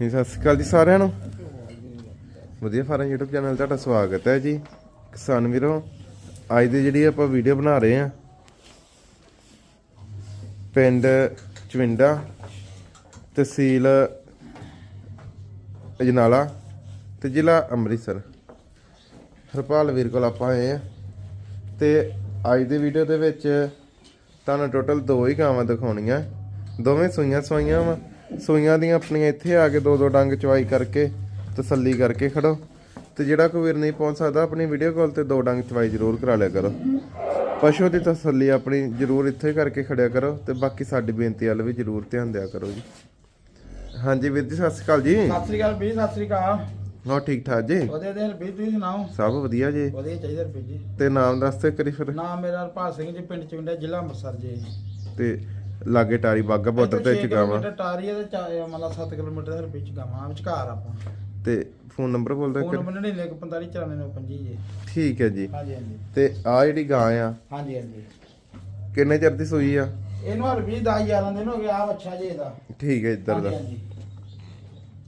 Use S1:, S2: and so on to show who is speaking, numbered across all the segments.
S1: ਜੀ, ਸਤਿ ਸ਼੍ਰੀ ਅਕਾਲ ਜੀ ਸਾਰਿਆਂ ਨੂੰ। ਵਧੀਆ ਫਾਰਮ YouTube ਚੈਨਲ ਤੁਹਾਡਾ ਸਵਾਗਤ ਹੈ ਜੀ। ਕਿਸਾਨ ਵੀਰੋ, ਅੱਜ ਦੀ ਜਿਹੜੀ ਆਪਾਂ ਵੀਡੀਓ ਬਣਾ ਰਹੇ ਆ ਪਿੰਡ ਚਵਿੰਡਾ, ਤਹਿਸੀਲ ਅਜਨਾਲਾ ਤੇ ਜ਼ਿਲ੍ਹਾ ਅੰਮ੍ਰਿਤਸਰ। ਹਰਪਾਲ ਵੀਰ ਕੋਲ ਆਪਾਂ ਆਏ ਆ ਤੇ ਅੱਜ ਦੀ ਵੀਡੀਓ ਦੇ ਵਿੱਚ ਤੁਹਾਨੂੰ ਟੋਟਲ ਦੋ ਹੀ ਗਾਵਾਂ ਦਿਖਾਉਣੀਆਂ। ਦੋਵੇਂ ਸੂਈਆਂ ਸਵਾਈਆਂ ਵਾ। ਸੂਈਆਂ ਦੀਆਂ ਆਪਣੀਆਂ ਇੱਥੇ ਆ ਕੇ ਦੋ ਦੋ ਡੰਗ ਚਵਾਈ ਕਰਕੇ ਤਸੱਲੀ ਕਰਕੇ ਖੜੋ। ਤੇ ਜਿਹੜਾ ਕੋਈ ਵੀਰ ਨਹੀਂ ਪਹੁੰਚ ਸਕਦਾ ਆਪਣੀ ਵੀਡੀਓ ਕਾਲ ਤੇ ਦੋ ਡੰਗ ਚਵਾਈ ਜ਼ਰੂਰ ਕਰਾ ਲਿਆ ਕਰੋ। ਪਸ਼ੂ ਦੀ ਤਸੱਲੀ ਆਪਣੀ ਜ਼ਰੂਰ ਇੱਥੇ ਕਰਕੇ ਖੜਿਆ ਕਰੋ ਤੇ ਬਾਕੀ ਸਾਡੀ ਬੇਨਤੀ ਵੱਲ ਵੀ ਜ਼ਰੂਰ ਧਿਆਨ ਦਿਆ ਕਰੋ ਜੀ। ਹਾਂਜੀ ਵੀਰ ਜੀ ਸਤਿ ਸ਼੍ਰੀ ਅਕਾਲ ਜੀ।
S2: ਸਤਿ ਸ੍ਰੀ ਅਕਾਲ ਵੀ ਸਤਿ ਸ੍ਰੀ ਅਕਾਲ।
S1: ਹੋ ਠੀਕ ਠਾਕ ਜੀ?
S2: ਵਧੀਆ ਦੇ ਵੀ ਤੁਸੀਂ ਸੁਣਾਓ?
S1: ਸਭ ਵਧੀਆ ਜੀ।
S2: ਵਧੀਆ ਚਾਹੀਦਾ ਰੁਪਏ ਜੀ।
S1: ਤੇ ਨਾਮ ਦੱਸ ਤੇ ਕਰੀ ਫਿਰ।
S2: ਨਾਮ ਮੇਰਾ ਹਰਪਾਲ ਸਿੰਘ ਜੀ ਪਿੰਡ ਚਵਿੰਡਾ ਜ਼ਿਲ੍ਹਾ ਅੰਮ੍ਰਿਤਸਰ ਜੀ।
S1: ਤੇ ਲਾਗੇ ਟਾਰੀ ਬਾਗਾ ਬਾਰਡਰ ਤੇ ਚਗਾਵਾ
S2: ਟਾਰੀ ਤੇ ਚਾ- ਮਤਲਬ 7 ਕਿਲੋਮੀਟਰ ਦੇ ਵਿੱਚ ਗਾਵਾਂ ਵਿਚਕਾਰ ਆਪਾਂ।
S1: ਤੇ ਫੋਨ ਨੰਬਰ ਬੋਲ ਦਿਓ
S2: ਫੋਨ ਨੰਬਰ 99459495 ਜੀ।
S1: ਠੀਕ ਹੈ ਜੀ।
S2: ਹਾਂਜੀ ਹਾਂਜੀ।
S1: ਤੇ ਆ ਜਿਹੜੀ ਗਾਂ ਆ
S2: ਹਾਂਜੀ ਹਾਂਜੀ।
S1: ਕਿੰਨੇ ਚਿਰ ਦੀ ਸੂਈ ਆ?
S2: ਇਹਨੂੰ ਹਰ 20 10 11 ਦਿਨ ਹੋ ਗਏ ਆ ਬੱਚਾ ਜੀ ਇਹਦਾ।
S1: ਠੀਕ ਹੈ ਇੱਧਰ
S2: ਹਾਂਜੀ
S1: ਦਾ।
S2: ਹਾਂਜੀ
S1: ਉਧਰ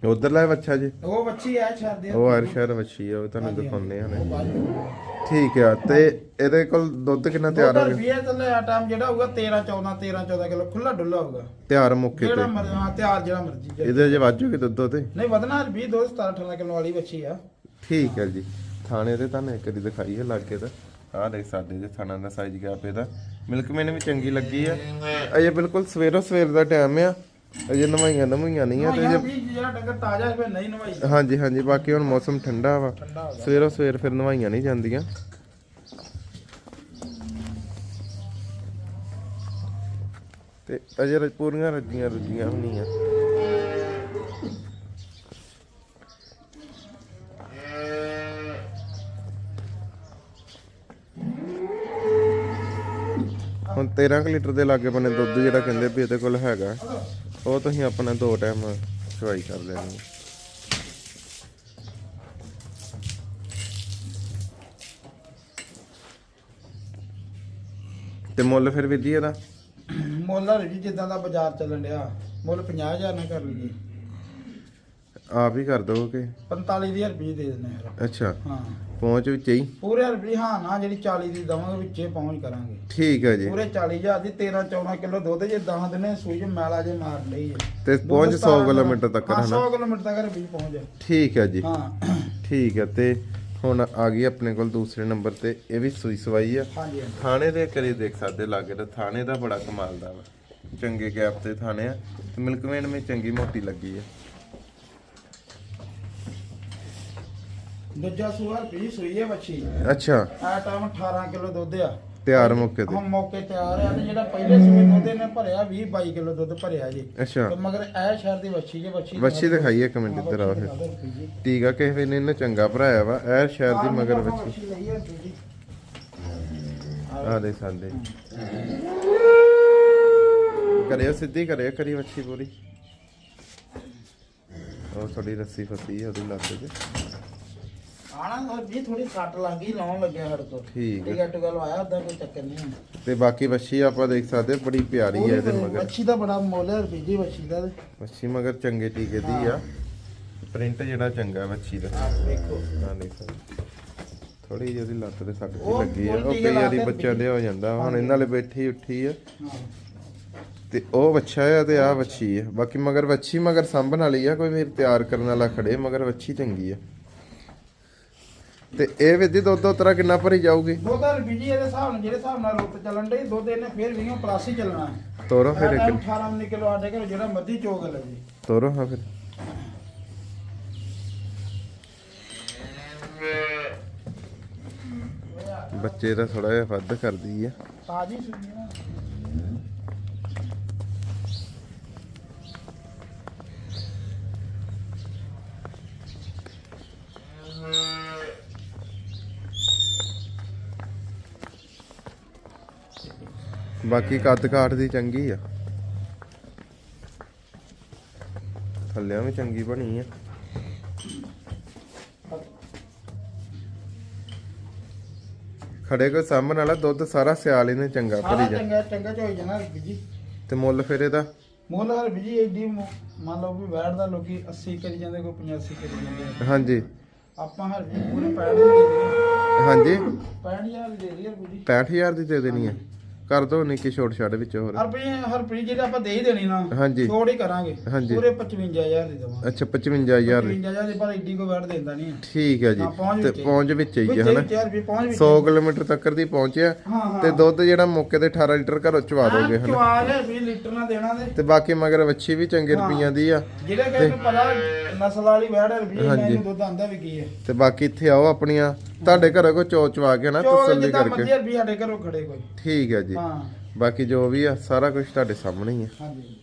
S1: ਲੈ ਬੱਚਾ ਜੀ?
S2: ਉਹ ਬੱਚੀ ਹੈ ਛੱਡ ਦੇ
S1: ਉਹ ਆਰ ਸ਼ਹਿਰ ਵੱਛੀ ਆ ਉਹ ਤੁਹਾਨੂੰ ਦਿਖਾਉਂਦੇ ਆ। ਨੇ ਠੀਕ ਆ ਤੇ ਇਹਦੇ ਕੋਲ ਦੁੱਧ ਕਿੰਨਾ ਤਿਆਰ ਹੋ ਗਿਆ?
S2: ਰੁਪਏ ਤੇ ਆ ਟਾਈਮ ਜਿਹੜਾ ਹੋਊਗਾ 13 14 13 14 ਕਿਲੋ ਖੁੱਲਾ ਡੁੱਲਾ ਹੋਊਗਾ।
S1: ਤਿਆਰ ਮੁੱਕੇ
S2: ਜਿਹੜਾ
S1: ਤੇ।
S2: ਮਰਜ਼ੀ ਹਾਂ ਤਿਆਰ ਜਿਹੜਾ ਮਰਜ਼ੀ।
S1: ਇਹਦੇ ਜੇ ਵਾਜੂਗੀ ਦੁੱਧ ਤੇ
S2: ਨਹੀਂ ਵਧਣਾ 20 ਦੋ 17 18 ਕਿਲੋ ਵਾਲੀ ਬੱਚੀ ਆ।
S1: ਠੀਕ ਹੈ ਜੀ। ਥਾਣੇ ਤੇ ਤੁਹਾਨੂੰ ਇੱਕ ਵਾਰੀ ਦਿਖਾਈ ਹੈ ਲਾਗੇ ਦਾ। ਆਹ ਦੇਖ ਸਾਡੇ ਦੇ ਥਾਣਾ ਦਾ ਸਾਈਜ਼ ਗਿਆ ਇਹਦਾ। ਮਿਲਕ ਮੈਨ ਵੀ ਚੰਗੀ ਲੱਗੀ ਆ। ਅਜੇ ਬਿਲਕੁਲ ਸਵੇਰੋ ਸਵੇਰ ਦਾ ਟਾਈਮ ਆ। ਅਜੇ ਨਵਾਈਆਂ ਨਵਾਈਆਂ ਨਹੀਂ ਆ ਤੇ ਜੇ
S2: ਜਿਹੜਾ ਡੰਗਰ ਤਾਜ਼ਾ ਹੈ ਫਿਰ ਨਹੀਂ ਨਵਾਈ।
S1: ਹਾਂਜੀ ਹਾਂਜੀ ਬਾਕੀ ਹੁਣ ਮੌਸਮ ਠੰਡਾ ਵਾ। ਸਵੇਰੋ ਸਵੇਰ ਫਿਰ ਨਵਾਈਆਂ ਨਹੀਂ ਜਾਂਦੀਆਂ। ਤੇ ਅਜੇ ਪੂਰੀਆਂ ਰੱਜੀਆਂ ਰੱਜੀਆਂ ਹੁੰਦੀਆਂ ਹੁਣ 13 ਕੁ ਲੀਟਰ ਦੇ ਲਾਗੇ ਬਨੇ ਦੁੱਧ ਜਿਹੜਾ ਕਹਿੰਦੇ ਵੀ ਇਹਦੇ ਕੋਲ ਹੈਗਾ। ਉਹ ਤੁਸੀਂ ਆਪਣਾ ਦੋ ਟਾਈਮ ਚਵਾਈ ਕਰ ਲੈਣੀ ਤੇ ਮੁੱਲ ਫਿਰ ਵੀਰ ਜੀ ਇਹਦਾ
S2: ਮੁੱਲ ਹਰ ਜੀ, ਜਿੱਦਾਂ ਦਾ ਬਾਜ਼ਾਰ ਚੱਲਣ ਡਿਆ। ਮੁੱਲ 50000 ਨਾਲ ਕਰ ਲਈਏ।
S1: ਆਪ ਹੀ ਕਰ ਦੋਗੇ
S2: 45000 ਰੁਪਏ ਦੇ ਦਿੰਦੇ ਯਾਰ
S1: ਅੱਛਾ।
S2: ਹਾਂ।
S1: ਪਹੁੰਚ ਵਿੱਚ ਹੀ?
S2: ਪੂਰੇ ਰੁਪਏ ਹਾਂ ਨਾ ਜਿਹੜੀ 40 ਦੀ ਦਵਾਂਗੇ ਵਿੱਚੇ ਪਹੁੰਚ ਕਰਾਂਗੇ।
S1: ਠੀਕ ਹੈ ਜੀ।
S2: ਪੂਰੇ 40000 ਦੀ 13 14 ਕਿਲੋ ਦੁੱਧ ਜੇ 10 ਦਿਨੇ ਸੂਈ ਮੈਲਾ ਜੇ ਮਾਰ ਲਈ
S1: ਤੇ ਪਹੁੰਚ 100 ਕਿਲੋਮੀਟਰ ਤੱਕ
S2: ਹਾਂ
S1: ਹਨਾ?
S2: 100 ਕਿਲੋਮੀਟਰ ਤੱਕ ਵੀ ਪਹੁੰਚ ਜਾ
S1: ਠੀਕ ਹੈ ਜੀ।
S2: ਹਾਂ।
S1: ਠੀਕ ਹੈ ਤੇ ਹੁਣ ਆ ਗਈ ਆਪਣੇ ਕੋਲ ਦੂਸਰੇ ਨੰਬਰ ਤੇ ਇਹ ਵੀ ਸੂਈ ਸਵਾਈ ਆ। ਥਾਣੇ ਦੇ ਕਰੀ ਦੇਖ ਸਕਦੇ ਲਾਗੇ ਤੇ ਥਾਣੇ ਦਾ ਬੜਾ ਕਮਾਲ ਦਾ ਵਾ। ਚੰਗੇ ਗੈਪ ਤੇ ਥਾਣੇ ਆ ਤੇ ਮਿਲਕਵੇਨ ਵਿੱਚ ਚੰਗੀ ਮੋਟੀ ਲੱਗੀ ਆ।
S2: ਦੂਜਾ ਸੂਆ ਵੀ ਸੂਈ ਹੈ ਬੱਚੀ
S1: ਅੱਛਾ।
S2: ਆ ਟਾਈਮ 18 ਕਿਲੋ ਦੁੱਧ ਆ।
S1: ਤਿਆਰ ਮੌਕੇ ਤੇ।
S2: ਹੁਣ ਮੌਕੇ ਤਿਆਰ ਆ ਤੇ ਜਿਹੜਾ ਪਹਿਲੇ ਸੂਏ ਦੁੱਧ ਇਹਨੇ ਭਰਿਆ 20 22 ਕਿਲੋ ਦੁੱਧ ਭਰਿਆ ਜੀ।
S1: ਅੱਛਾ।
S2: ਤੇ ਮਗਰ ਇਹ ਸ਼ਹਿਰ ਦੀ ਵੱਛੀ ਜੇ ਵੱਛੀ
S1: ਵੱਛੀ ਦਿਖਾਈ ਇੱਕ ਮਿੰਟ ਇੱਧਰ ਆਓ ਫਿਰ। ਠੀਕ ਆ ਕਿਸੇ ਨੇ ਇਹਨੇ ਚੰਗਾ ਭਰਾਇਆ ਵਾ ਇਹ ਸ਼ਹਿਰ ਦੀ ਮਗਰ ਵੱਛੀ। ਆ ਦੇ ਸਾਡੇ। ਕਰਿਓ ਸਿੱਧੀ ਕਰਿਓ ਕਰੀ ਵੱਛੀ ਪੂਰੀ। ਉਹ ਥੋੜੀ ਰੱਸੀ ਫਸੀ ਹੈ ਉਹਦੀ ਲੱਤ ਤੇ।
S2: ਆਣਾ ਹੋਰ ਵੀ ਥੋੜੀ ਸੱਟ ਲੱਗ ਗਈ ਲਾਉਣ ਲੱਗਿਆ ਹੜ ਤੋਂ
S1: ਠੀਕ ਹੈ।
S2: ਟਿਕਾ ਟੁਕਾ ਲਵਾਇਆ ਉਦਾਂ ਕੋਈ ਚੱਕਰ ਨਹੀਂ ਹੈ
S1: ਤੇ ਬਾਕੀ ਵੱਛੀ ਆਪਾਂ ਦੇਖ ਸਕਦੇ ਹਾਂ, ਬੜੀ ਪਿਆਰੀ ਹੈ ਇਹਦੇ ਮਗਰ।
S2: ਵੱਛੀ ਦਾ ਬੜਾ ਮੁੱਲ ਹੈ ਬੀਜੀ ਵੱਛੀ ਦਾ ਤੇ।
S1: ਵੱਛੀ ਮਗਰ ਚੰਗੇ ਟੀਕੇ ਦੀ ਆ। ਪ੍ਰਿੰਟ ਜਿਹੜਾ ਚੰਗਾ ਵੱਛੀ ਦਾ।
S2: ਆਹ ਵੇਖੋ
S1: ਆ ਦੇਖ। ਸਕਦੇ ਥੋੜੀ ਜਿਹੀ ਉਹਦੀ ਲੱਤ ਤੇ ਸੱਟ ਜਿਹੀ
S2: ਉਹ
S1: ਲੱਗੀ ਆ। ਉਹ
S2: ਉਲਟੀ
S1: ਕਈ ਵਾਰੀ
S2: ਲਾ ਕੇ
S1: ਬੱਚਿਆਂ ਦੇ ਹੋ ਜਾਂਦਾ। ਹੁਣ ਇਹਨਾਂ ਵਾਲੇ ਬੈਠੀ ਉੱਠੀ ਆ। ਤੇ ਉਹ ਵੱਛਾ ਆ ਤੇ ਆ ਵੱਛੀ ਆ। ਬਾਕੀ ਮਗਰ ਵੱਛੀ ਮਗਰ ਸੰਭਣ ਵਾਲੀ ਆ। ਕੋਈ ਵੀਰ ਤਿਆਰ ਕਰਨ ਵਾਲਾ ਖੜੇ ਮਗਰ ਵੱਛੀ ਚੰਗੀ ਆ। ਤੇ ਇਹ ਵਿਧੀ ਦੁੱਧ ਉਤਰਾ ਕਿੰਨਾ ਭਰੀ ਜਾਊਗੀ?
S2: ਦੁੱਧ ਹਰ ਬੀਜੀ ਇਹਦੇ ਹਿਸਾਬ ਨਾਲ ਜਿਹੜੇ ਹਿਸਾਬ ਨਾਲ ਰੁੱਤ ਚੱਲਣ ਡਈ ਦੁੱਧ ਇਹਨੇ ਫੇਰ 20 ਪਲੱਸ ਹੀ ਚੱਲਣਾ ਹੈ।
S1: ਤੋਰੋ ਫਿਰ
S2: ਇਹ
S1: ਇੱਕ
S2: 18 19 ਕਿਲੋ ਆਡੇ ਘਰੋਂ ਜਿਹੜਾ ਮਰਜ਼ੀ ਚੋਗ ਲੈ ਜੀ।
S1: ਤੋਰੋ ਹਾਂ ਫਿਰ। ਬੱਚੇ ਦਾ ਥੋੜਾ ਜਿਹਾ ਵੱਧ ਕਰਦੀ ਆ।
S2: ਤਾਜੀ ਸੁਣੀ ਨਾ।
S1: ਬਾਕੀ ਕੱਦ ਕਾਠ ਦੀ ਚੰਗੀ ਆ। ਥੱਲਿਆਂ ਵੀ ਚੰਗੀ ਬਣੀ ਆ। ਖੜੇ ਕੋ ਸਾਹਮਣ ਵਾਲਾ ਦੁੱਧ ਸਾਰਾ ਸਿਆਲ ਇਹਨੇ ਚੰਗਾ ਭਰੀ ਜਾ
S2: ਚੰਗਾ ਚੰਗਾ ਚੋਈ ਜਾਣਾ ਬੀਜੀ
S1: ਤੇ ਮੁੱਲ ਫਿਰ ਇਹਦਾ?
S2: ਮੁੱਲ ਹਰ ਬੀਜੀ ਏਡੀ ਮੰਨ ਲਓ ਵੀ ਵੈਟ ਦਾ ਲੋਕੀ 80 ਕਰੀ ਜਾਂਦੇ ਕੋਈ 85 ਕਰੀ ਜਾਂਦੇ। ਆ।
S1: ਹਾਂਜੀ।
S2: ਆਪਾਂ ਹਰ ਵੀ ਪੂਰੇ 65 ਦੀ ਦੇ
S1: ਹਾਂਜੀ।
S2: 65000 ਦੀ ਦੇ ਦਈਏ ਹਰ ਵੀ
S1: 65000 ਦੀ ਦੇ ਦੇਣੀ ਹੈ ਕਰ ਦੋ ਨਿੱਕੀ ਛੋਟ ਛੱਡ ਵਿੱਚ ਹੋਰ।
S2: ਹਰ ਵੀ ਹਰ ਵੀ ਜਿਹੜੇ ਆਪਾਂ ਦੇ ਹੀ ਦੇਣੀ ਨਾ
S1: ਹਾਂਜੀ।
S2: ਛੋੜ ਹੀ ਕਰਾਂਗੇ।
S1: ਹਾਂਜੀ।
S2: ਪੂਰੇ 55000 ਦੀ ਦਵਾਂ
S1: ਅੱਛਾ 55000 ਦੀ।
S2: 55000 ਦੀ ਪਰ ਏਡੀ ਕੋ ਵੈਟ ਦਿੰਦਾ ਨਹੀਂ ਹੈ।
S1: ਠੀਕ ਹੈ ਜੀ।
S2: ਹਾਂ, ਪਹੁੰਚ
S1: ਤੇ
S2: ਵਿੱਚ। ਹੀ।
S1: ਪਹੁੰਚ ਵਿੱਚ ਹੀ ਹੈ
S2: ਵਿੱਚ
S1: ਹਨਾ?
S2: ਹੀ ਚਾਰ ਵੀ ਪਹੁੰਚ ਵਿੱਚ
S1: 100 ਕਿਲੋਮੀਟਰ ਤੱਕ ਦੀ ਪਹੁੰਚਿਆ
S2: ਹਾਂ ਹਾਂ।
S1: ਤੇ ਦੁੱਧ ਜਿਹੜਾ ਮੌਕੇ ਤੇ 18 ਲੀਟਰ ਘਰੋਂ ਚਵਾ ਦੋਗੇ ਹਨਾ?
S2: ਚਵਾਰ 20 ਲੀਟਰ ਨਾ ਦੇਣਾ ਤੇ।
S1: ਤੇ ਬਾਕੀ ਮਗਰ ਵੱਛੀ ਵੀ ਚੰਗੇ। ਰੁਪਈਆਂ ਦੀ ਆ।
S2: ਜਿਹੜੇ ਕਿ ਨੂੰ ਪਤਾ ਨਸਲ ਵਾਲੀ ਵੈੜ ਰੁਪਈਏ
S1: ਹਾਂਜੀ।
S2: ਮੈਨੂੰ ਦੁੱਧ ਆਂਦਾ ਵੀ ਕੀ ਹੈ।
S1: ਤੇ ਬਾਕੀ ਇੱਥੇ ਆਓ ਆਪਣੀਆਂ। ਤੁਹਾਡੇ ਘਰੋਂ ਕੋ ਚੋ ਚਵਾ ਕੇ ਨਾ ਤਸੱਲੀ
S2: ਜਿੱਦਾਂ
S1: ਕਰਕੇ।
S2: ਮਰਜ਼ੀ ਵੀ ਸਾਡੇ ਘਰੋਂ ਖੜੇ ਕੋਈ।
S1: ਠੀਕ ਹੈ ਜੀ। ਬਾਕੀ ਜੋ ਵੀ ਆ ਸਾਰਾ ਕੁਝ ਤੁਹਾਡੇ ਸਾਹਮਣੇ ਹੀ ਆ।
S2: ਹਾਂਜੀ।